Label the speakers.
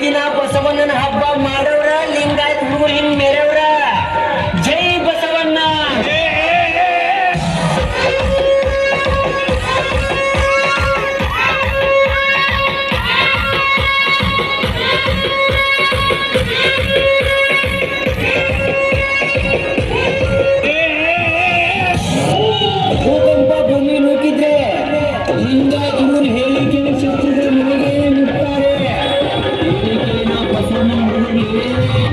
Speaker 1: ದಿನ ಬಸವಣ್ಣನ ಹಬ್ಬ ಮಾಡೋರ ಲಿಂಗಾಯತ್ ಹುಡುಗರು ಹಿಂಗ್ ಮೇರೆಯವ್ರ. ಜೈ ಬಸವಣ್ಣ. ಭೂಕಂಪ ಭೂಮಿ ನೂಕಿದ್ರೆ ಲಿಂಗಾಯತ್ Thank.